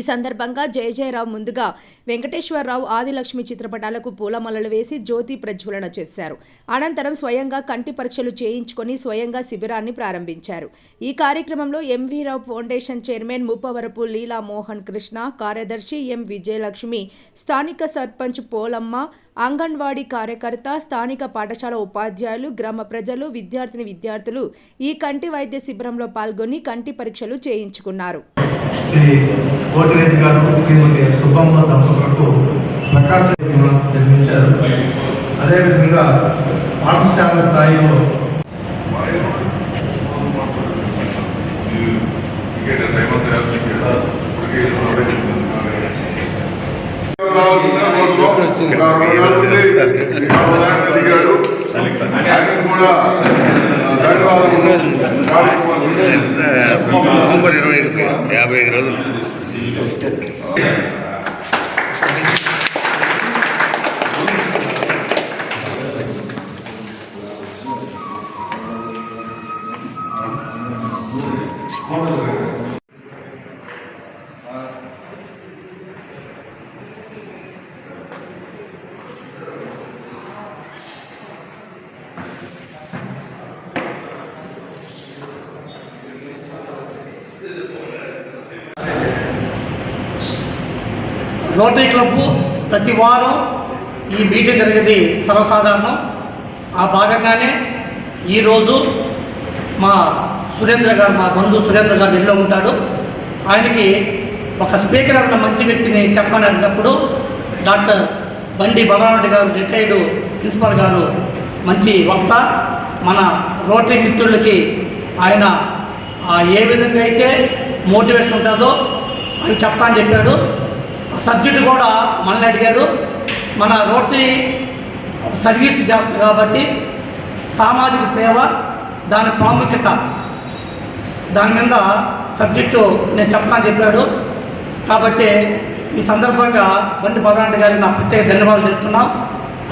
ఈ సందర్భంగా జయజయరావు ముందుగా వెంకటేశ్వరరావు ఆదిలక్ష్మి చిత్రపటాలకు పూలమలలు వేసి జ్యోతి ప్రజ్వలన చేశారు. అనంతరం స్వయంగా కంటి పరీక్షలు చేయించుకొని స్వయంగా శిబిరాన్ని ప్రారంభించారు. ఈ కార్యక్రమంలో MV Rao foundation chairman Muppavarapu Leela Mohan Krishna కార్యదర్శి ఎం విజయలక్ష్మి స్థానిక సర్పంచ్ పోలమ్మ అంగన్వాడీ కార్యకర్త స్థానిక పాఠశాల ఉపాధ్యాయులు గ్రామ ప్రజలు విద్యార్థిని విద్యార్థులు ఈ కంటి వైద్య శిబిరంలో పాల్గొని కంటి పరీక్షలు చేయించుకున్నారు. శ్రీ కోటిరెడ్డి గారు శ్రీమతి సుబ్బమ్మ దంపతులకు ప్రకాశం జన్మించారు అదేవిధంగా పాఠశాల స్థాయిలో దిగాడు కూడా ధన్యవాదాలు నవంబర్ ఇరవై ఐదుకి యాభై ఐదు రోజులు. రోటరీ క్లబ్ ప్రతి వారం ఈ మీటింగ్ జరిగేది సర్వసాధారణం. ఆ భాగంగానే ఈరోజు మా సురేంద్ర గారు మా బంధువు సురేంద్ర గారు ఇల్లు ఉంటాడు. ఆయనకి ఒక స్పీకర్ అన్న మంచి వ్యక్తిని చెప్పమని అడిగినప్పుడు డాక్టర్ బండి బలరారెడ్డి గారు రిటైర్డ్ ప్రిన్సిపల్ గారు మంచి వక్త. మన రోటరీ మిత్రులకి ఆయన ఏ విధంగా అయితే మోటివేషన్ ఉంటుందో అవి చెప్తా అని చెప్పాడు. సబ్జెక్టు కూడా మనల్ని అడిగాడు. మన రోటరీ సర్వీస్ చేస్తుంది కాబట్టి సామాజిక సేవ దాని ప్రాముఖ్యత దాని మీద సబ్జెక్టు నేను చెప్తానని చెప్పాడు. కాబట్టి ఈ సందర్భంగా బండి బలరాంటి గారికి నా ప్రత్యేక ధన్యవాదాలు తెలుపుతున్నాం.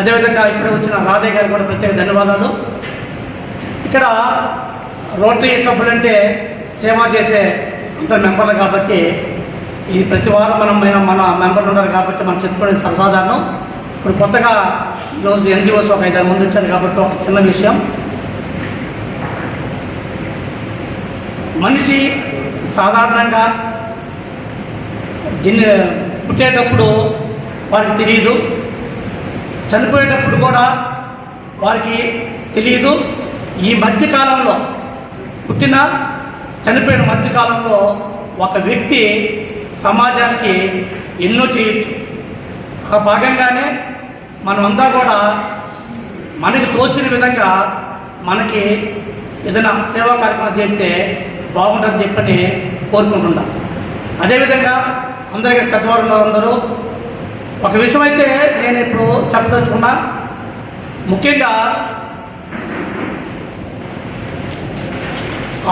అదేవిధంగా ఇప్పుడే వచ్చిన రాధయ్య గారికి కూడా ప్రత్యేక ధన్యవాదాలు. ఇక్కడ రోటరీ సభ్యులంటే సేవ చేసే అందరు మెంబర్లు కాబట్టి ఈ ప్రతి వారం మనం మన- మెంబర్లు ఉన్నారు కాబట్టి మనం చెప్పుకునేది సర్వసాధారణం. ఇప్పుడు కొత్తగా ఈరోజు ఎన్జిఓస్ ఒక ఐదారు మంది వచ్చారు కాబట్టి ఒక చిన్న విషయం. మనిషి సాధారణంగా జిన్ పుట్టేటప్పుడు వారికి తెలియదు చనిపోయేటప్పుడు కూడా వారికి తెలియదు ఈ మధ్యకాలంలో పుట్టిన చనిపోయిన మధ్యకాలంలో ఒక వ్యక్తి సమాజానికి ఎన్నో చేయొచ్చు. ఆ భాగంగానే మనమంతా కూడా మనకి తోచిన విధంగా మనకి ఏదైనా సేవా కార్యక్రమం చేస్తే బాగుంటుందని చెప్పని కోరుకుంటున్నా. అదేవిధంగా అందరికీ పెద్దవారు ఉన్నారు అందరూ ఒక విషయం అయితే నేను ఇప్పుడు చెప్పదలుచుకున్నా. ముఖ్యంగా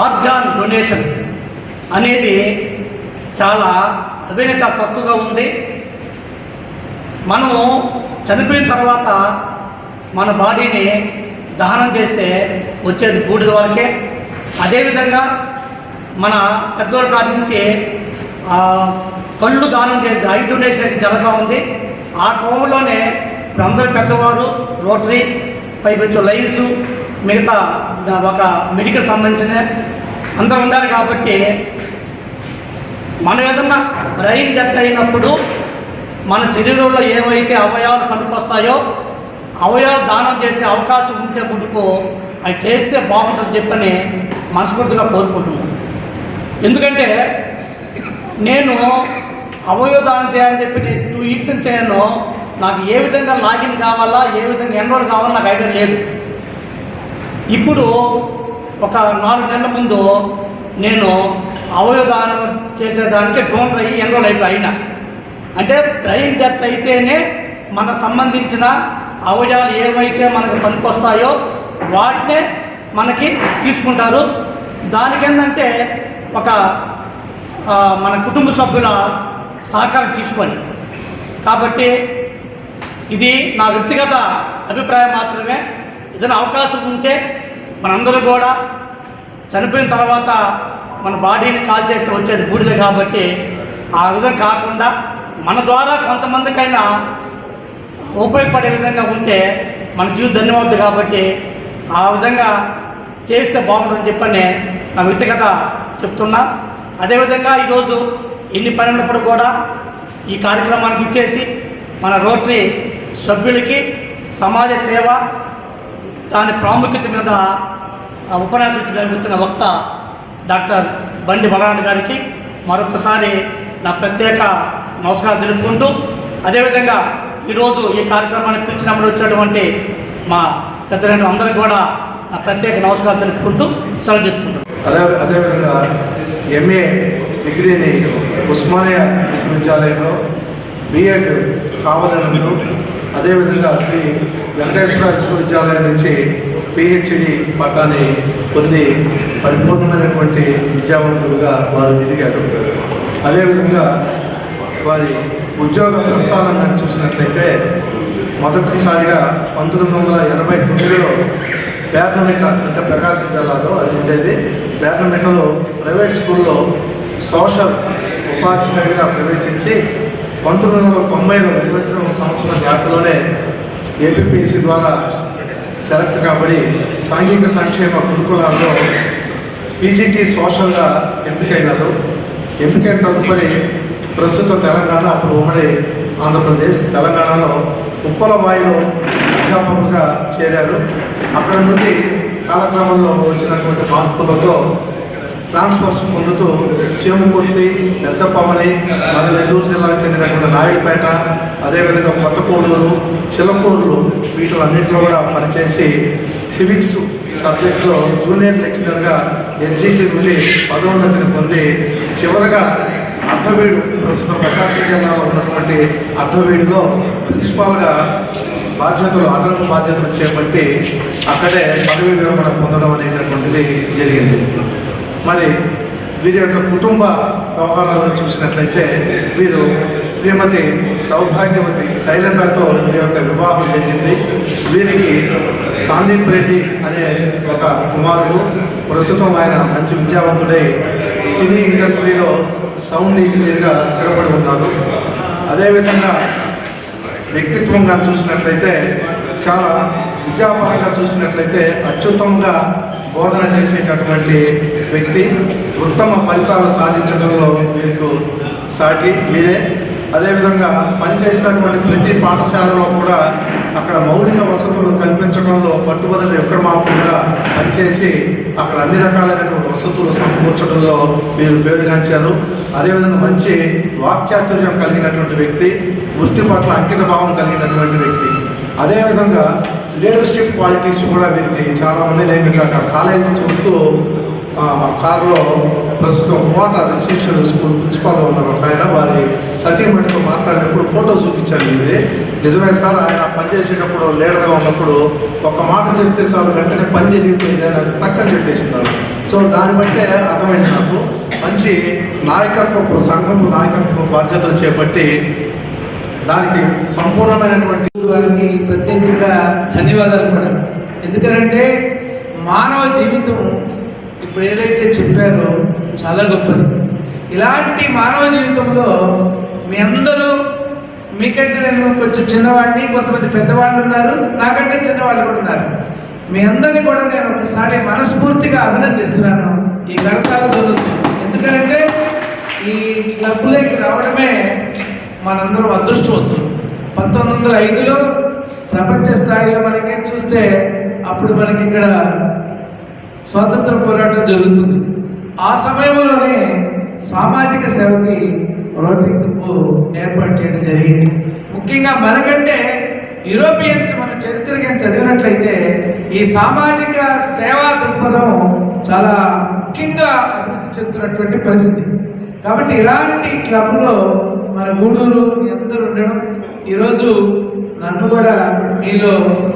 ఆర్గాన్ డొనేషన్ అనేది చాలా అవేనే చాలా తక్కువగా ఉంది. మనము చనిపోయిన తర్వాత మన బాడీని దహనం చేస్తే వచ్చేది బూడిద వరకే. అదేవిధంగా మన పెద్దోళ్ళ కాడి నుంచి కళ్ళు దానం చేసి ఐ డొనేషన్ అయితే జరుగుతూ ఉంది. ఆ కోవంలోనే ఇప్పుడు అందరు పెద్దవారు రోటరీ పైపించు లైన్స్ మిగతా ఒక మెడికల్ సంబంధించిన అందరూ ఉండాలి కాబట్టి మనం ఏదన్నా బ్రెయిన్ డెత్ అయినప్పుడు మన శరీరంలో ఏవైతే అవయవాలు పనికొస్తాయో అవయవాలు దానం చేసే అవకాశం ఉంటే ముందుకో అవి చేస్తే బాగుంటుంది చెప్పని మనస్ఫూర్తిగా కోరుకుంటున్నాను ఎందుకంటే నేను అవయవ దానం చేయాలని చెప్పి నేను టూ ఇయర్స్ చేయను నాకు ఏ విధంగా లాగిన్ కావాలా ఏ విధంగా ఎన్రోల్ కావాలా నాకు ఐడియా లేదు. ఇప్పుడు ఒక నాలుగు నెలల ముందు నేను అవయవదానం చేసేదానికి డోనర్ అయ్యి ఎన్రోల్ అయిపోయి అయినా. అంటే బ్రెయిన్ డెత్ అయితేనే మనకు సంబంధించిన అవయవాలు ఏమైతే మనకు పనికొస్తాయో వాటినే మనకి తీసుకుంటారు. దానికి ఏంటంటే ఒక మన కుటుంబ సభ్యుల సహకారం తీసుకొని. కాబట్టి ఇది నా వ్యక్తిగత అభిప్రాయం మాత్రమే. ఏదైనా అవకాశం ఉంటే మనందరూ కూడా చనిపోయిన తర్వాత మన బాడీని కాల్ చేస్తే వచ్చేది బూడిద కాబట్టి ఆ విధంగా కాకుండా మన ద్వారా కొంతమందికైనా ఉపయోగపడే విధంగా ఉంటే మన జీవితం ధన్యవాదు కాబట్టి ఆ విధంగా చేస్తే బాగుంటుందని చెప్పని నా వ్యక్తిగత చెప్తున్నా. అదేవిధంగా ఈరోజు ఎన్ని పని కూడా ఈ కార్యక్రమానికి ఇచ్చేసి మన రోటరీ సభ్యులకి సమాజ సేవ దాని ప్రాముఖ్యత మీద ఉపన్యాసం ఇచ్చడానికి వచ్చిన వక్త డాక్టర్ బండి బలరాండ్ గారికి మరొకసారి నా ప్రత్యేక నమస్కారం తెలుపుకుంటూ అదేవిధంగా ఈరోజు ఈ కార్యక్రమాన్ని పిలిచినప్పుడు వచ్చినటువంటి మా పెద్దలంటే అందరికి కూడా నా ప్రత్యేక నమస్కారం తెలుపుకుంటూ సెలవు తీసుకుంటాను అదే అదేవిధంగా ఎంఏ డిగ్రీని ఉస్మానియా విశ్వవిద్యాలయంలో బిఎడ్ కావాలనందు అదేవిధంగా శ్రీ వెంకటేశ్వర విశ్వవిద్యాలయం నుంచి పిహెచ్డి పట్టాన్ని పొంది పరిపూర్ణమైనటువంటి విద్యావంతులుగా వారు ఎదిగారు. అదేవిధంగా వారి ఉద్యోగ ప్రస్థానాన్ని చూసినట్లయితే మొదటిసారిగా పంతొమ్మిది వందల ఎనభై తొమ్మిదిలో బేర్నమిట్ట అంటే ప్రకాశం జిల్లాలో అది ఉండేది. బేర్నమిట్టలో ప్రైవేట్ స్కూల్లో సోషల్ ఉపాధ్యాయుడిగా ప్రవేశించి పంతొమ్మిది వందల తొంభైలో ఇరవై సంవత్సరం గ్యాప్లోనే ఏపీపీసీ ద్వారా సెలెక్ట్ కాబడి సాంఘిక సంక్షేమ గురుకులాల్లో పీజీటీ సోషల్గా ఎంపికైనారు. ఎంపికైన తదుపరి ప్రస్తుత తెలంగాణ అప్పుడు ఉమ్మడి ఆంధ్రప్రదేశ్ తెలంగాణలో ఉప్పలవాయిలో అధ్యాపకులుగా చేరారు. అక్కడ నుండి కాలక్రమంలో వచ్చినటువంటి మార్పులతో ట్రాన్స్ఫర్స్ పొందుతూ చీమకుర్తి పెద్దపవని మరియు నెల్లూరు జిల్లాకు చెందినటువంటి నాయుడుపేట అదేవిధంగా కొత్తకోడూరు చిలకూరులు వీటిలన్నింటిలో కూడా పనిచేసి సివిక్స్ సబ్జెక్టులో జూనియర్ లెక్చరర్గా ఎన్జీటీ నుండి పదోన్నతిని పొంది చివరగా అర్ధవీడు ప్రస్తుతం ప్రకాశం జిల్లాలో ఉన్నటువంటి అర్ధవీడులో ప్రిన్సిపాల్గా బాధ్యతలు అదనపు బాధ్యతలు చేపట్టి అక్కడే పదవి విరమణ పొందడం అనేటటువంటిది జరిగింది. మరి వీరి యొక్క కుటుంబ వ్యవహారాలను చూసినట్లయితే వీరు శ్రీమతి సౌభాగ్యవతి శైలజతో వీరి యొక్క వివాహం జరిగింది. వీరికి సాందీప్ రెడ్డి అనే ఒక కుమారుడు ప్రస్తుతం ఆయన మంచి విద్యావంతుడై సినీ ఇండస్ట్రీలో సౌండ్ ఇంజనీర్గా స్థిరపడి ఉన్నారు అదేవిధంగా వ్యక్తిత్వంగా చూసినట్లయితే చాలా విద్యాపరంగా చూసినట్లయితే అత్యుత్తమంగా బోధన చేసేటటువంటి వ్యక్తి ఉత్తమ ఫలితాలు సాధించడంలో మీకు సాటి మీరే. అదేవిధంగా పనిచేసినటువంటి ప్రతి పాఠశాలలో కూడా అక్కడ మౌలిక వసతులు కల్పించడంలో పట్టుబదల విక్రమార్కులుగా పనిచేసి అక్కడ అన్ని రకాలైనటువంటి వసతులు సమకూర్చడంలో మీరు పేరుగాంచారు. అదేవిధంగా మంచి వాక్చాతుర్యం కలిగినటువంటి వ్యక్తి వృత్తి పట్ల అంకిత భావం కలిగినటువంటి వ్యక్తి. అదేవిధంగా లీడర్షిప్ క్వాలిటీస్ కూడా వీరికి చాలా ఉన్నాయి నేను ఇట్లా కాలేజీ నుంచి వస్తూ మా కారులో ప్రస్తుతం కోట రెసిడెన్షియల్ స్కూల్ ప్రిన్సిపాల్గా ఉన్నారు. ఒక ఆయన వారి సతీమణితో మాట్లాడినప్పుడు ఫోటో చూపించాను ఇది నిజమే సార్ ఆయన పనిచేసేటప్పుడు లీడర్గా ఉన్నప్పుడు ఒక మాట చెప్తే చాలు వెంటనే పని జరిగిపోయింది అని టక్కని చెప్పేసినారు సో దాన్ని బట్టే అర్థమైంది నాకు. మంచి నాయకత్వపు సంఘము నాయకత్వ బాధ్యతలు చేపట్టి దానికి సంపూర్ణమైనటువంటి వారికి ప్రత్యేకంగా ధన్యవాదాలు కూడా. ఎందుకంటే మానవ జీవితం ఇప్పుడు ఏదైతే చెప్పారో చాలా గొప్పది. ఇలాంటి మానవ జీవితంలో మీ అందరూ మీకంటే నేను కొంచెం చిన్నవాడిని కొంతమంది పెద్దవాళ్ళు ఉన్నారు నాకంటే చిన్నవాళ్ళు కూడా ఉన్నారు. మీ అందరినీ కూడా నేను ఒకసారి మనస్ఫూర్తిగా అభినందిస్తున్నాను ఈ గడతాల ఎందుకంటే ఈ క్లబ్లోకి రావడమే మనందరం అదృష్టవంతులు. పంతొమ్మిది వందల ఐదులో ప్రపంచ స్థాయిలో మనకి చూస్తే అప్పుడు మనకి ఇక్కడ స్వాతంత్ర పోరాటం జరుగుతుంది. ఆ సమయంలోనే సామాజిక సేవకి రోటరీ గ్రూప్ ఏర్పాటు చేయడం జరిగింది. ముఖ్యంగా మనకంటే యూరోపియన్స్ మన చరిత్ర చదివినట్లయితే ఈ సామాజిక సేవా దృక్పథం చాలా ముఖ్యంగా అభివృద్ధి చెందుతున్నటువంటి పరిస్థితి. కాబట్టి ఇలాంటి క్లబ్లో మన గూడూరు మీ అందరూ ఉండడం ఈరోజు నన్ను కూడా మీలో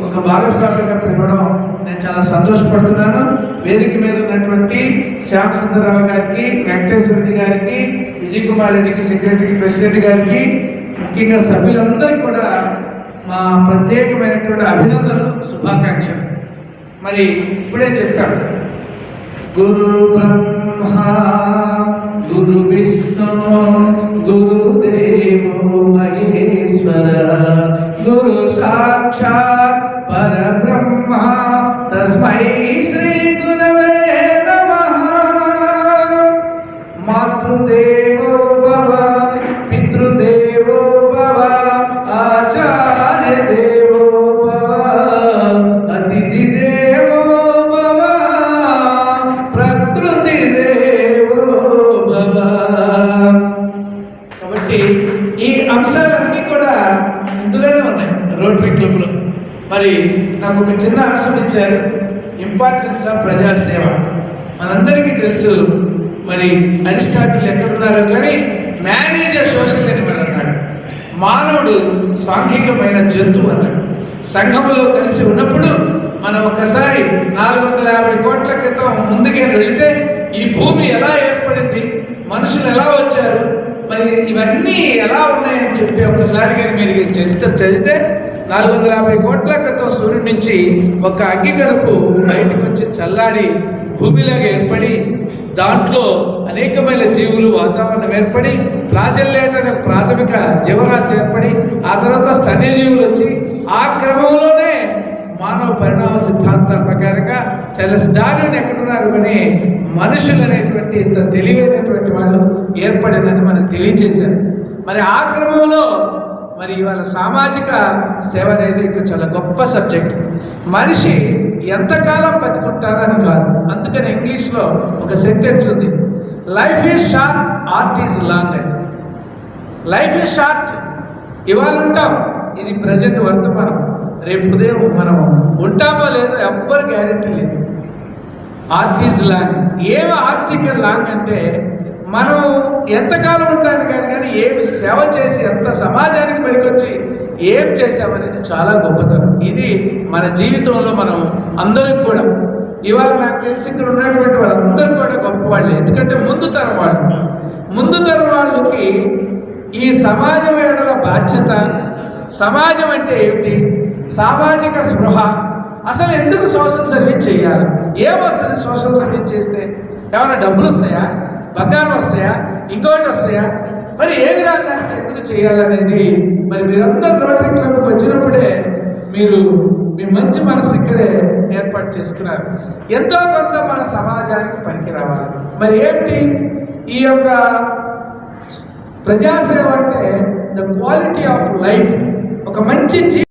ఒక భాగస్వామిగా పిలవడం నేను చాలా సంతోషపడుతున్నాను. వేదిక మీద ఉన్నటువంటి శ్యామ్ సుందరరావు గారికి వెంకటేశ్వర రెడ్డి గారికి విజయ్ కుమార్ రెడ్డికి సెక్రటరీ ప్రెసిడెంట్ గారికి ముఖ్యంగా సభ్యులందరికీ కూడా మా ప్రత్యేకమైనటువంటి అభినందనలు శుభాకాంక్షలు. మరి ఇప్పుడే చెప్పాను. గురు బ్రహ్మ ईश्वर गुरु साक्षात ఒక చిన్న అంశం ఇచ్చారు. ఇంపార్టెన్స్ ఆఫ్ ప్రజాసేవ. మనందరికీ తెలుసు మరి అరిస్టాటిల్ ఎక్కడున్నారో కానీ మేనేజర్ సోషల్ ఎనిమల్ అన్నాడు. మానవుడు సాంఘికమైన జంతువు అన్నాడు. సంఘంలో కలిసి ఉన్నప్పుడు మనం ఒక్కసారి నాలుగు వందల యాభై కోట్ల క్రితం ముందుకే వెళితే ఈ భూమి ఎలా ఏర్పడింది? మనుషులు ఎలా వచ్చారు? మరి ఇవన్నీ ఎలా ఉన్నాయని చెప్పి ఒక్కసారి మీరు చరిత్ర చదివితే నాలుగు వందల యాభై కోట్ల క్రితం సూర్యుడి నుంచి ఒక అగ్గి కలుపు బయటకు వచ్చి చల్లారి భూమిలాగా ఏర్పడి దాంట్లో అనేకమైన జీవులు వాతావరణం ఏర్పడి ప్లాజెల్లేట్ అనే ప్రాథమిక జీవరాశి ఏర్పడి ఆ తర్వాత స్తన్యజీవులు వచ్చి ఆ క్రమంలోనే మానవ పరిణామ సిద్ధాంతాల ప్రకారంగా చార్లెస్ డార్విన్ ఎక్కడున్నారు కానీ మనుషులు అనేటువంటి ఇంత తెలివైనటువంటి వాళ్ళు ఏర్పడిందని మనకు తెలియజేశారు మరి ఆ క్రమంలో మరి ఇవాళ సామాజిక సేవ అనేది ఇంకా చాలా గొప్ప సబ్జెక్ట్. మనిషి ఎంతకాలం బతుకుంటారని కాదు. అందుకని ఇంగ్లీష్లో ఒక సెంటెన్స్ ఉంది. Life is short art is long and life is short ఇవాళ ఉంటాం. ఇది ప్రజెంట్ వర్తమానం. రేపు ఉదయం మనం ఉంటామో లేదో ఎవ్వరు గ్యారెంటీ లేదు. ఆర్ట్ ఈజ్ లాంగ్ ఏమి ఆర్టికల్ లాంగ్ అంటే మనం ఎంతకాలం ఉంటాను కాదు కానీ ఏమి సేవ చేసి ఎంత సమాజానికి పనికొచ్చి ఏం చేసామనేది చాలా గొప్పతనం. ఇది మన జీవితంలో మనం అందరికి కూడా. ఇవాళ నాకు తెలిసి ఇక్కడ ఉన్నటువంటి వాళ్ళందరూ కూడా గొప్పవాళ్ళే. ఎందుకంటే ముందు తరం వాళ్ళు. ముందు తరం వాళ్ళకి ఈ సమాజం ఏడల బాధ్యత సమాజం అంటే ఏమిటి? సామాజిక స్పృహ. అసలు ఎందుకు సోషల్ సర్వీస్ చేయాలి? ఏమొస్తుంది సోషల్ సర్వీస్ చేస్తే? ఏమైనా డబ్బులు వస్తాయా? బంగారం వస్తాయా? ఇంకోటి వస్తాయా? మరి ఏ రాదానికి ఎందుకు చేయాలనేది? మరి మీరందరూ రోటరీ క్లబ్కి వచ్చినప్పుడే మీరు మీ మంచి మనసు ఇక్కడే ఏర్పాటు చేసుకున్నారు. ఎంతో కొంత మన సమాజానికి పనికి రావాలి. మరి ఏమిటి ఈ యొక్క ప్రజాసేవ అంటే ద క్వాలిటీ ఆఫ్ లైఫ్. ఒక మంచి జీ